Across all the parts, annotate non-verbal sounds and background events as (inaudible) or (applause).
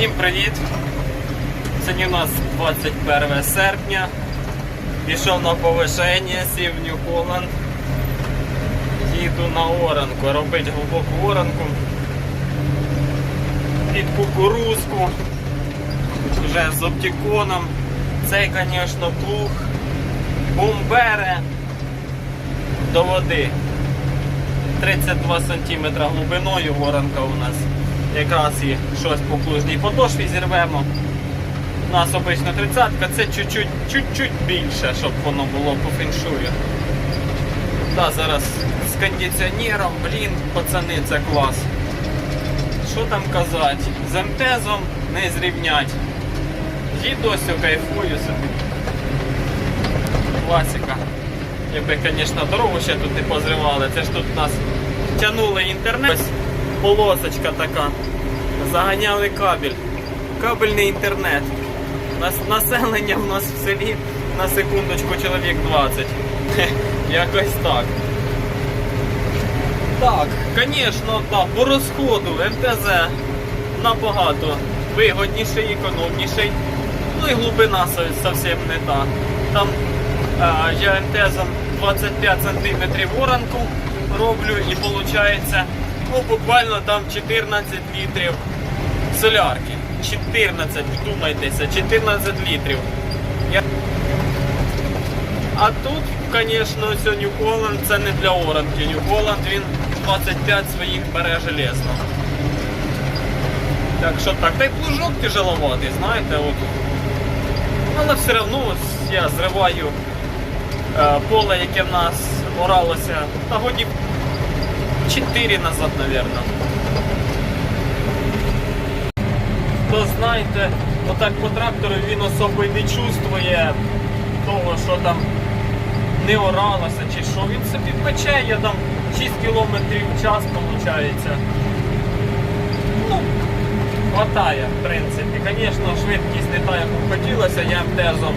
Всім привіт! Сьогодні у нас 21 серпня. Пішов на повишення, сів в Нью-Холланд. Їду на оранку, робить глибоку оранку. Під кукурузку. Вже з оптиконом. Цей, звісно, плуг бомбере до води. 32 см глибиною воронка у нас. Якраз і щось по плужній подошві зірвемо. У нас обично 30-ка, це чуть-чуть більше, щоб воно було по феншую. Та, зараз з кондиціонером, блін, пацани, це клас. Що там казати? З МТЗом не зрівнять. Їдосю кайфую собі. Класика. Якби, звісно, дорогу ще тут не позривали. Це ж тут нас тягнули інтернет. Полосочка така. Заганяли кабель. Кабельний інтернет. Нас, населення в нас в селі на секундочку чоловік 20. Хе, (laughs) Якось так. Так, звісно, так, по розходу МТЗ набагато вигодніший, економніший. Ну і глибина зовсім не та. Там а, я МТЗом 25 см воронку роблю і виходить ну, буквально там 14 літрів солярки. 14, вдумайтеся, 14 літрів. Я... А тут, звісно, ось Нью-Холланд це не для оранки. Нью-Холланд він 25 своїх бере железно. Так що так, та й плужок тяжеловатий, знаєте, от. Але все одно я зриваю е, поле, яке в нас оралося та годів 4 назад, мабуть. То знаєте, отак по трактору він особо не чувствує того, що там не оралося чи що. Він собі пече, я там 6 км в час виходить. Ну, хватає, в принципі. Звісно, швидкість не та, яку хотілося. Я МТЗом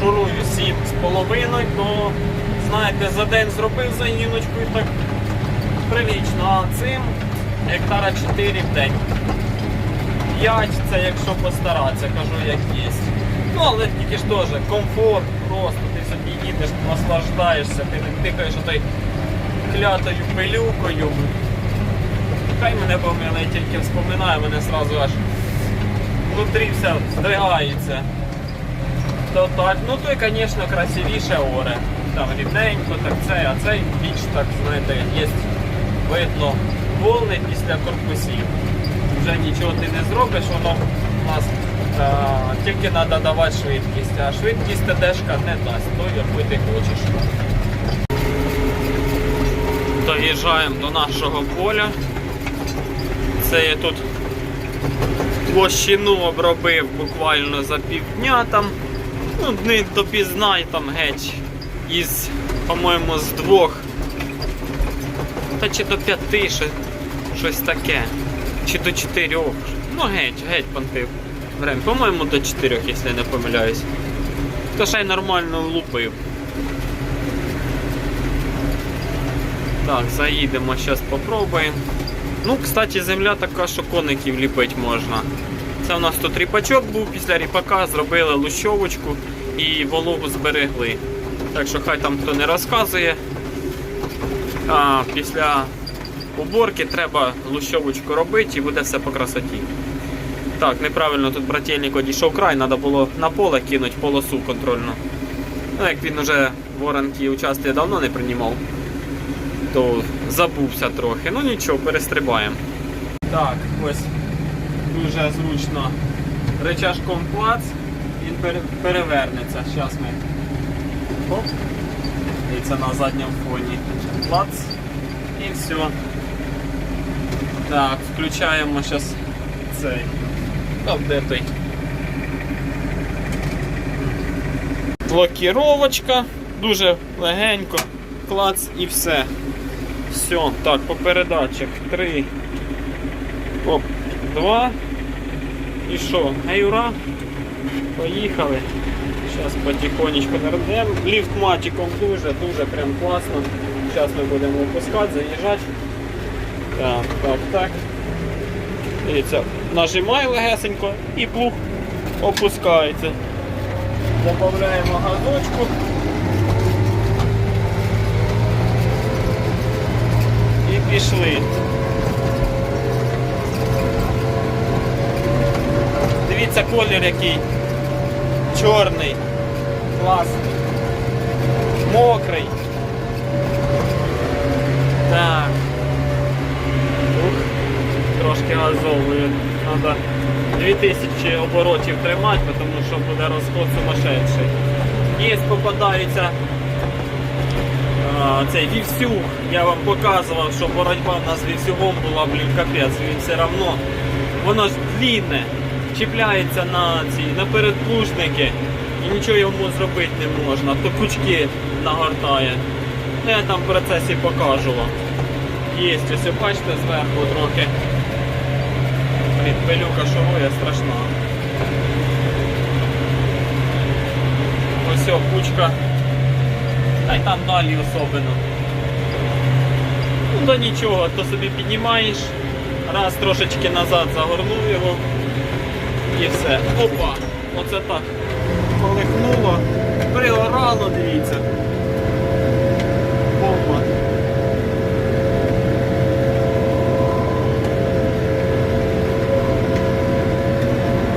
шурую 7,5, то знаєте, за день зробив заїночку і так прилічно. А цим гектара 4 в день. 5 це якщо постаратися, кажу як є. Ну, але тільки ж теж комфорт просто, ти собі їдеш, наслаждаєшся, ти не тикаєш отой клятою пилюкою. Хай мене помиле, я тільки вспоминаю, мене сразу аж внутрі все здригається. То так, ну той, звісно, красивіше оре. Там рівненько, так це, а цей більш так, знаєте, є видно волни після корпусів. Вже нічого ти не зробиш, воно у нас а, тільки треба давати швидкість, а швидкість ТДшка не дасть, то яку ти хочеш. Доїжджаємо до нашого поля. Це я тут площину обробив буквально за півдня там. Ну, не допізнай там геть. Із, по-моєму, з двох. Та чи до п'яти, що, щось таке. Чи до чотирьох. Ну геть, геть пантив. Время. По-моєму, до чотирьох, якщо я не помиляюсь. То ще й нормально влупив. Так, заїдемо, зараз попробуємо. Ну, кстати, земля така, що коників ліпити можна. Це у нас тут ріпачок був, після ріпака зробили лущовочку і вологу зберегли. Так що хай там хто не розказує. А, після уборки треба лущовочку робити і буде все по красоті. Так, неправильно тут брательник одійшов край, треба було на поле кинути полосу контрольну. Ну, як він вже воронки участі давно не приймав то забувся трохи. Ну нічого, перестрибаємо. Так, ось дуже зручно речашком клац, він перевернеться. Зараз ми. Оп. І це на задньому фоні. Клац. І все. Так, включаємо зараз цей. Оп, де той? Блокіровочка. Дуже легенько. Клац і все. Все, так, по передачах. Три. Оп, два. І що? Гей, ура! Поїхали. Зараз потихонечку нардемо. Ліфт матиком дуже, дуже прям класно. Зараз ми будемо опускати, заїжджати. Так, так, так. Дивіться, нажимаю легесенько і плуг опускається. Добавляємо газочку. І пішли. Дивіться колір який. Чорний. Класний. Мокрий. Так. Ух, трошки Надо 2000 оборотів тримати, тому що буде розход сумасшедший. Є попадаються а, цей вівсюг. Я вам показував, що боротьба в нас з вівсюгом була, блін, капець. Він все одно. Воно ж длінне, чіпляється на ці, на передплужники і нічого йому зробити не можна. То кучки нагортає. Ну, я там в процесі покажу вам. Є, ось бачите, зверху трохи. Блін, пилюка шурує страшна. Ось о, кучка. Та й там далі особливо. Ну то нічого, то собі піднімаєш, раз трошечки назад загорнув його і все. Опа! Оце так. Колихнуло, пригорало, дивіться. Бомба.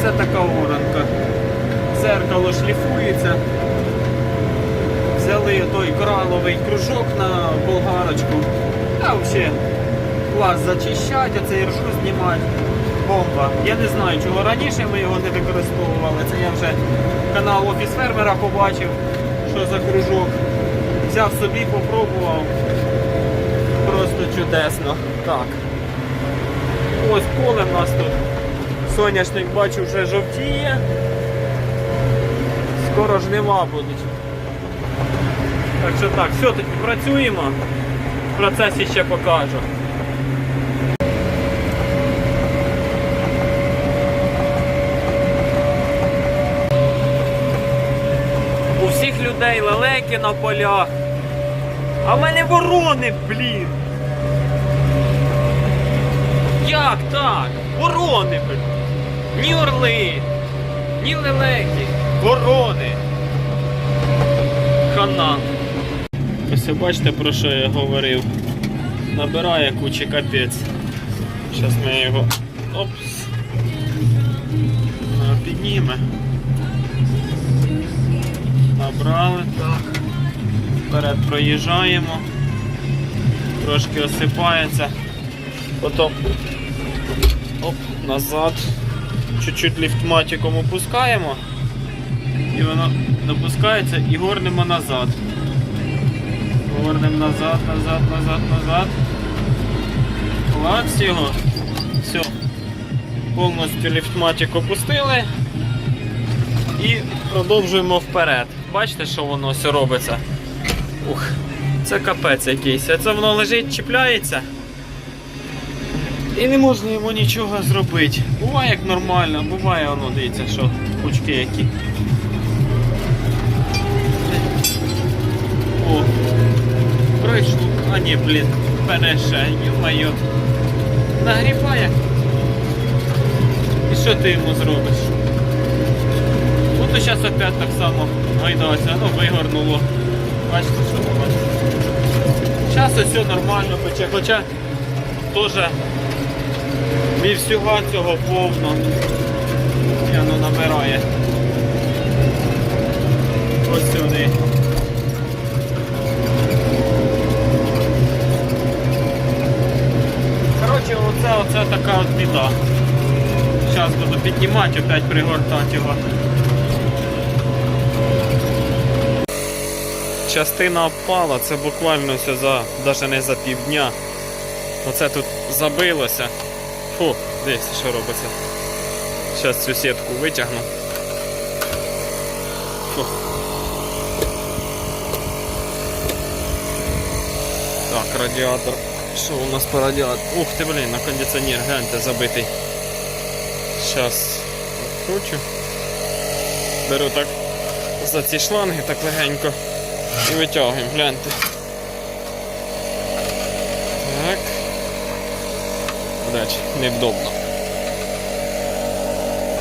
Оце така воронка. Зеркало шліфується. Взяли крановий кружок на болгарочку. Та взагалі клас зачищать, оцей ржу знімати. Бомба. Я не знаю, чого раніше ми його не використовували. Це я вже канал Офіс фермера побачив, що за кружок. Взяв собі, попробував. Просто чудесно. Так. Ось поле в нас тут. Соняшник бачу вже жовтіє. Скоро жнива будуть. Так що так, все тоді працюємо. В процесі ще покажу. У всіх людей лелеки на полях. А в мене ворони, блін. Як так? Ворони, блін. Ні орли, ні лелеки, ворони. Хана. Ось бачите, про що я говорив. Набирає кучі капець. Зараз ми його опс. Підніме. Набрали, так. Вперед проїжджаємо. Трошки осипається. Потім оп, назад. Чуть-чуть ліфтматиком опускаємо. І воно допускається і горнемо назад. Горнемо назад, назад, назад, назад. Клац його. Все. Повністю ліфтматик опустили. І продовжуємо вперед. Бачите, що воно все робиться? Ух, це капець якийсь. Це воно лежить, чіпляється. І не можна йому нічого зробити. Буває як нормально, буває воно, дивіться, що кучки які. О, пройшло. А ні, блін, переше, ю-моє. І що ти йому зробиш? Ну зараз опять так само гайдався, ну вигорнуло. Бачите, що воно. Зараз все нормально пече, хоча теж вівсюга цього повно. І воно набирає. Ось сюди. Коротше, оце, оце така от біда. Зараз буду піднімати, опять пригортати його. Частина обпала, це буквально все за навіть не за півдня. Оце тут забилося. Фу, дивіться, що робиться. Зараз цю сітку витягну. Фу. Так, радіатор. Що у нас по радіатору? Ух ти, блін, на кондиціонер, гляньте, забитий. Зараз відкручу. Беру так за ці шланги так легенько і витягуємо, гляньте. Так. Блять, невдобно.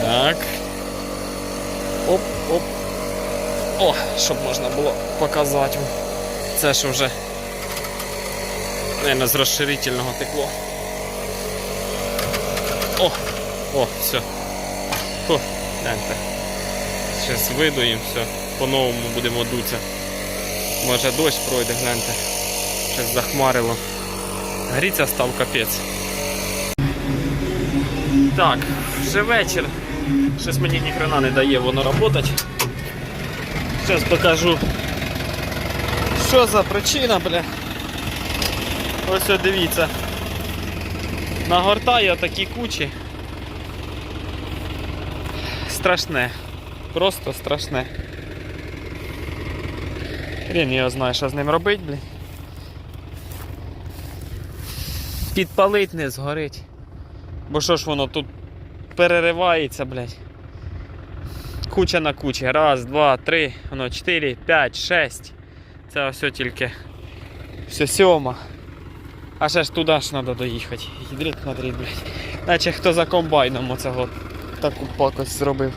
Так. Оп, оп. О, щоб можна було показати. Це ж вже Наверно, з розширительного текло. О! О, все. Фу, гляньте. Зараз видуємо, все. По-новому будемо дутися. Може дощ пройде, гляньте. Щось захмарило. Гріться став капець. Так, вже вечір. Щось мені ніхрена не дає воно працювати. Зараз покажу. Що за причина, бля? Ось от дивіться. Нагортає такі кучі. Страшне. Просто страшне. Хрен його знає, що з ним робить, блін. Підпалить не згорить. Бо що ж воно тут переривається, блядь. Куча на кучі. Раз, два, три, воно, чотири, п'ять, шесть. Це все тільки. Все сьома. А ще ж туди ж треба доїхати. Гідрит смотрить, блядь. Наче хто за комбайном оцього таку пакость зробив.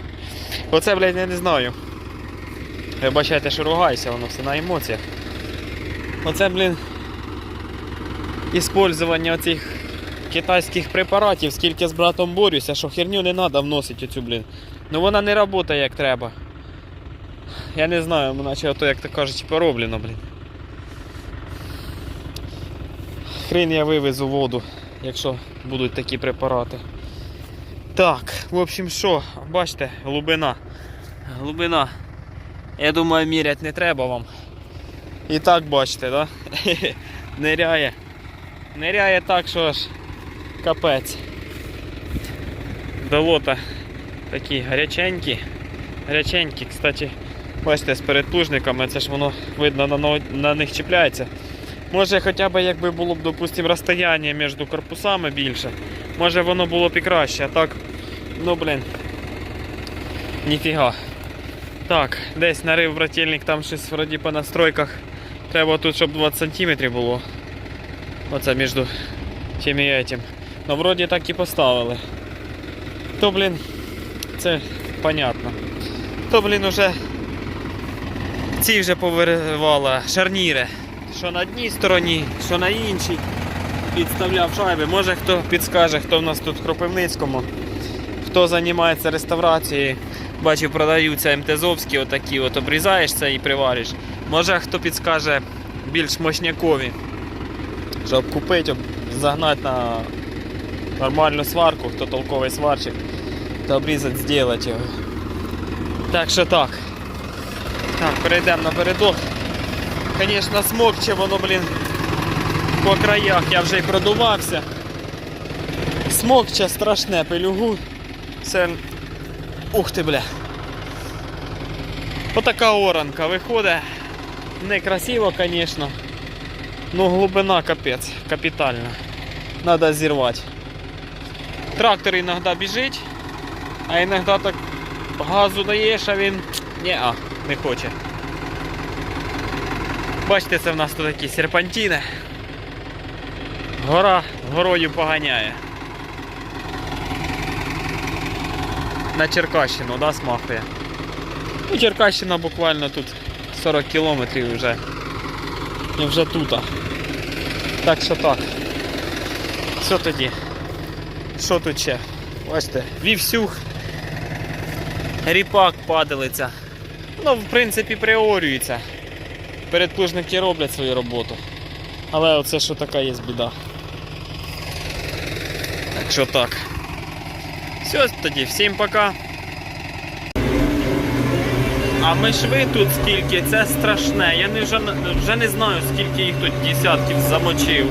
Оце, блядь, я не знаю. Ви бачите, що ругаюся, воно все на емоціях. Оце, блін, іспользування оцих китайських препаратів, скільки з братом борюся, що херню не треба вносити оцю, блін. Ну вона не працює як треба. Я не знаю, наче ото, як то кажуть, пороблено, блін. Хрен я вивезу воду, якщо будуть такі препарати. Так, в общем, що, бачите, глибина. Глибина. Я думаю, міряти не треба вам. І так бачите, да? (laughs) Ниряє. Ниряє так, що аж капець. Долота такі гаряченькі. Гаряченькі, кстати, бачите, з передплужниками, це ж воно видно на, них чіпляється. Може хоча б якби було б, допустим, розстояння між корпусами більше. Може воно було б і краще, а так, ну блін. Ніфіга. Так, десь нарив брательник, там щось вроді по настройках. Треба тут, щоб 20 см було. Оце між тим і этим. Ну вроді так і поставили. То, блін, це понятно. То, блін, уже ці вже повиривала шарніри. Що на одній стороні, що на іншій. Підставляв шайби. Може хто підскаже, хто в нас тут в Кропивницькому, хто займається реставрацією. Бачив, продаються МТЗовські отакі, от обрізаєш і привариш. Може хто підскаже більш мощнякові, щоб купити, загнати на нормальну сварку, хто толковий сварчик, то обрізати, зробити його. Так що так. Так, перейдемо напередок. Звісно, смокче воно, блін, по краях я вже й продувався. Смокче страшне пилюгу. Це. Ух ти, бля. Отака оранка виходить. Некрасиво, звісно. Ну глибина капець, капітальна. Надо зірвати. Трактор іноді біжить, а іноді так газу даєш, а він Ні-а, не хоче. Бачите, це в нас тут такі серпантіни. Гора горою поганяє. На Черкащину, да, смахує. Ну, Черкащина буквально тут 40 кілометрів вже. І вже тут. Так що так. Що тоді? Що тут ще? Бачите, вівсюх, ріпак падалиця. Ну, в принципі, приорюється. Передплужники роблять свою роботу. Але оце що така є біда. Так що так. Все тоді, всім пока. А ми шви тут скільки, це страшне. Я не, вже, вже не знаю, скільки їх тут десятків замочив.